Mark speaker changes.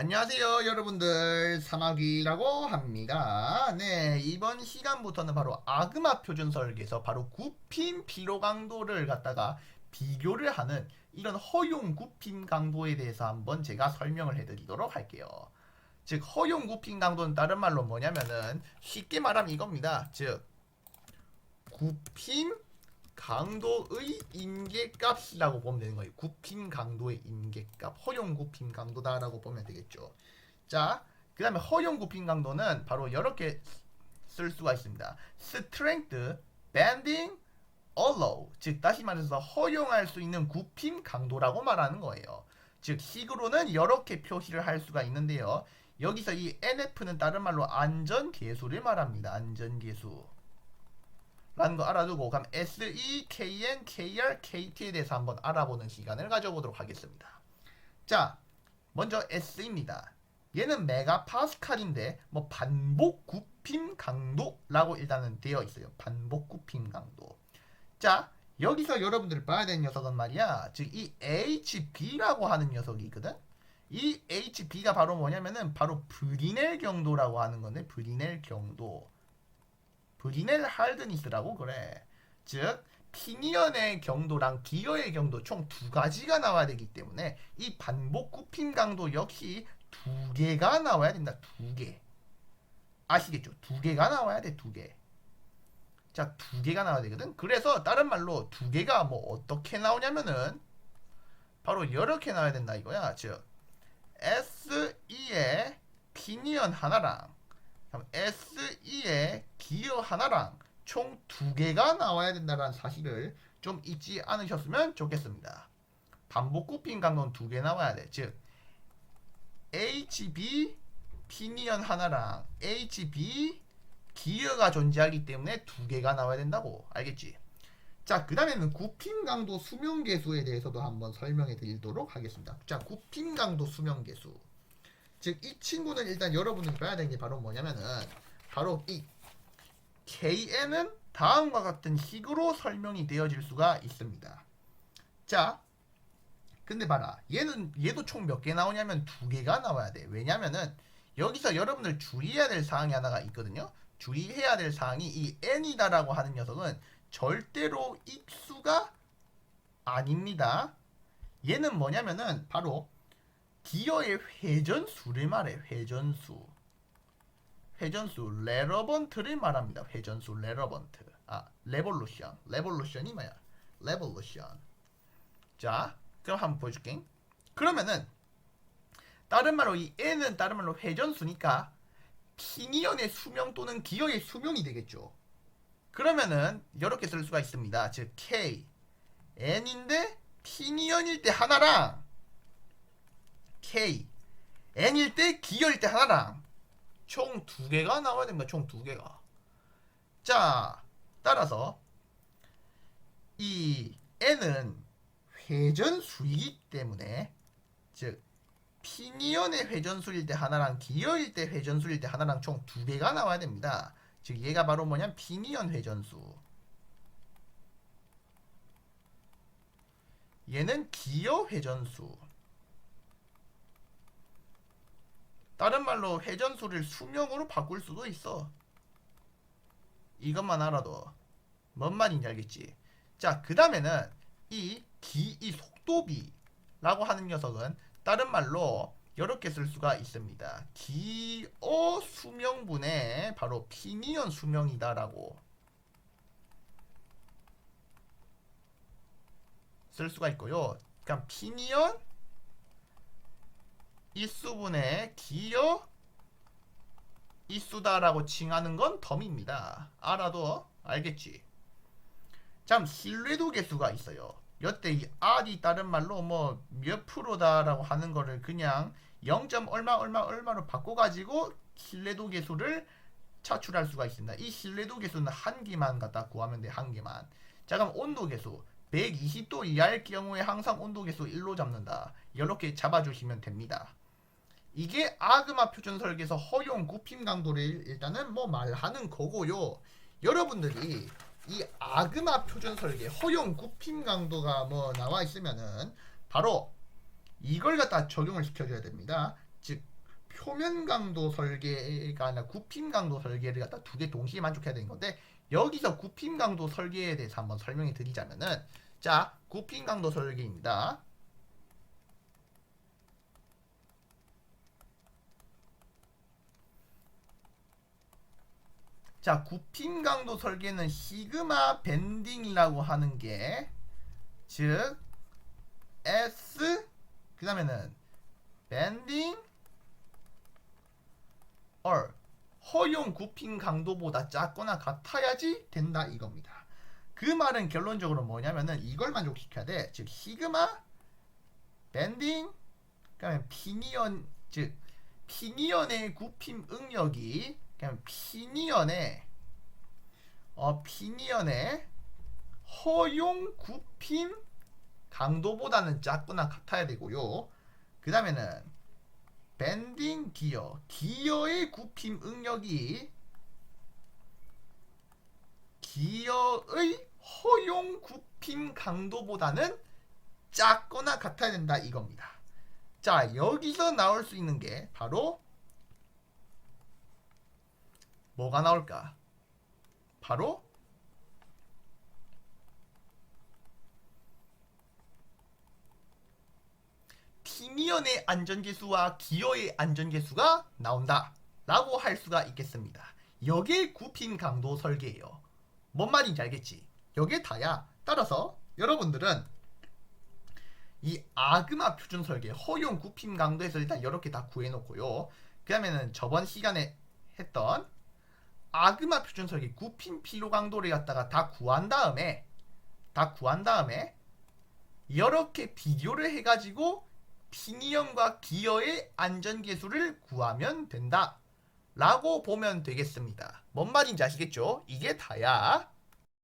Speaker 1: 안녕하세요 여러분들. 사마귀라고 합니다. 네 이번 시간부터는 바로 아그마 표준 설계에서 바로 굽힘 피로 강도를 갖다가 비교를 하는 이런 허용 굽힘 강도에 대해서 한번 제가 설명을 해드리도록 할게요. 즉 허용 굽힘 강도는 다른 말로 뭐냐면은 쉽게 말하면 이겁니다. 즉 굽힘 강도의 임계값이라고 보면 되는 거예요. 굽힘 강도의 임계값, 허용 굽힘 강도다라고 보면 되겠죠. 자, 그 다음에 허용 굽힘 강도는 바로 이렇게 쓸 수가 있습니다. strength, bending, allow. 즉 다시 말해서 허용할 수 있는 굽힘 강도라고 말하는 거예요. 즉 식으로는 이렇게 표시를 할 수가 있는데요. 여기서 이 NF는 다른 말로 안전 계수를 말합니다. 안전 계수. 라는 거 알아두고 그럼 SE, KN, KR, KT에 대해서 한번 알아보는 시간을 가져보도록 하겠습니다. 자, 먼저 S입니다. 얘는 메가파스칼인데 뭐 반복 굽힘 강도라고 일단은 되어 있어요. 반복 굽힘 강도. 자, 여기서 여러분들 봐야 되는 녀석은 말이야. 즉 이 HB라고 하는 녀석이 있거든. 이 HB가 바로 뭐냐면은 바로 브리넬 경도라고 하는 건데 브리넬 경도. 브리넬 할드니스라고 그래. 즉 피니언의 경도랑 기어의 경도 총 두 가지가 나와야 되기 때문에 이 반복 굽힘 강도 역시 두 개가 나와야 된다. 두 개. 아시겠죠? 두 개가 나와야 돼. 두 개. 자, 두 개가 나와야 되거든. 그래서 다른 말로 두 개가 뭐 어떻게 나오냐면은 바로 이렇게 나와야 된다 이거야. 즉 SE의 피니언 하나랑 SE의 기어 하나랑 총 두 개가 나와야 된다는 사실을 좀 잊지 않으셨으면 좋겠습니다. 반복 굽힌 강도는 두개 나와야 돼. 즉 HB 피니언 하나랑 HB 기어가 존재하기 때문에 두 개가 나와야 된다고 알겠지? 자, 그 다음에는 굽힘 강도 수명 계수에 대해서도 한번 설명해 드리도록 하겠습니다. 자, 굽힘 강도 수명 계수. 즉, 이 친구는 일단 여러분들이 봐야 되는 게 바로 뭐냐면은, 바로 이 KN은 다음과 같은 식으로 설명이 되어질 수가 있습니다. 자, 근데 봐라. 얘는, 얘도 총 몇 개 나오냐면 두 개가 나와야 돼. 왜냐면은, 여기서 여러분들 주의해야 될 사항이 하나가 있거든요. 주의해야 될 사항이 이 n이다라고 하는 녀석은 절대로 입수가 아닙니다. 얘는 뭐냐면은 바로 기어의 회전수를 말해 회전수. 회전수 레러번트를 말합니다. 회전수 레러번트. 아 레볼루션. 레볼루션이 뭐야? 레볼루션. 자 그럼 한번 보여줄게. 그러면은 다른 말로 이 n은 다른 말로 회전수니까 피니언의 수명 또는 기어의 수명이 되겠죠. 그러면은 이렇게 쓸 수가 있습니다. 즉 K. N인데 피니언일 때 하나랑 K N일 때 기어일 때 하나랑 총 두 개가 나와야 됩니다. 총 두 개가. 자, 따라서 이 N은 회전수이기 때문에 즉 피니언의 회전수일 때 하나랑 기어일 때 회전수일 때 하나랑 총 두 개가 나와야 됩니다. 즉 얘가 바로 뭐냐면 피니언 회전수 얘는 기어 회전수 다른 말로 회전수를 수명으로 바꿀 수도 있어 이것만 알아도 뭔 말인지 알겠지 자 그 다음에는 이 기 이 속도비라고 하는 녀석은 다른 말로 이렇게 쓸 수가 있습니다. 기어 수명분의 바로 피니언 수명이다라고 쓸 수가 있고요. 그럼 피니언 이수분의 기어 이수다라고 칭하는 건 덤입니다. 알아도 알겠지? 참 신뢰도 계수가 있어요. 여태 이 R이 다른 말로 뭐 몇 프로다라고 하는 거를 그냥 0. 얼마 얼마 얼마로 바꿔가지고 신뢰도 계수를 차출할 수가 있습니다. 이 신뢰도 계수는 한 개만 갖다 구하면 돼. 한 개만. 자 그럼 온도 계수 120도 이하일 경우에 항상 온도 계수 1로 잡는다. 이렇게 잡아주시면 됩니다. 이게 아그마 표준 설계에서 허용 굽힘 강도를 일단은 뭐 말하는 거고요. 여러분들이 이 아그마 표준 설계 허용 굽힘 강도가 뭐 나와 있으면은 바로 이걸 갖다 적용을 시켜줘야 됩니다. 즉 표면 강도 설계가 아니라 굽힘 강도 설계를 갖다 두 개 동시에 만족해야 되는 건데 여기서 굽힘 강도 설계에 대해서 한번 설명해 드리자면은 자 굽힘 강도 설계입니다. 자, 굽힘 강도 설계는 시그마 밴딩이라고 하는 게, 즉, S, 그 다음에는, 밴딩, or, 허용 굽힘 강도보다 작거나 같아야지 된다 이겁니다. 그 말은 결론적으로 뭐냐면은 이걸 만족시켜야 돼. 즉, 시그마, 밴딩, 그 다음에 피니언, 즉, 피니언의 굽힘 응력이 그냥 피니언의 어 피니언의 허용 굽힘 강도보다는 작거나 같아야 되고요. 그 다음에는 밴딩 기어 기어의 굽힘 응력이 기어의 허용 굽힘 강도보다는 작거나 같아야 된다 이겁니다. 자 여기서 나올 수 있는 게 바로 뭐가 나올까? 바로 피니언의 안전계수와 기어의 안전계수가 나온다 라고 할 수가 있겠습니다. 여기에 굽힘 강도 설계예요. 뭔 말인지 알겠지? 여기에 다야. 따라서 여러분들은 이 아그마 표준 설계 허용 굽힘 강도에서 일단 이렇게 다 구해놓고요. 그 다음에는 저번 시간에 했던 아그마 표준 설계 굽힘 피로 강도를 갖다가 다 구한 다음에 다 구한 다음에 이렇게 비교를 해가지고 피니언과 기어의 안전계수를 구하면 된다. 라고 보면 되겠습니다. 뭔 말인지 아시겠죠? 이게 다야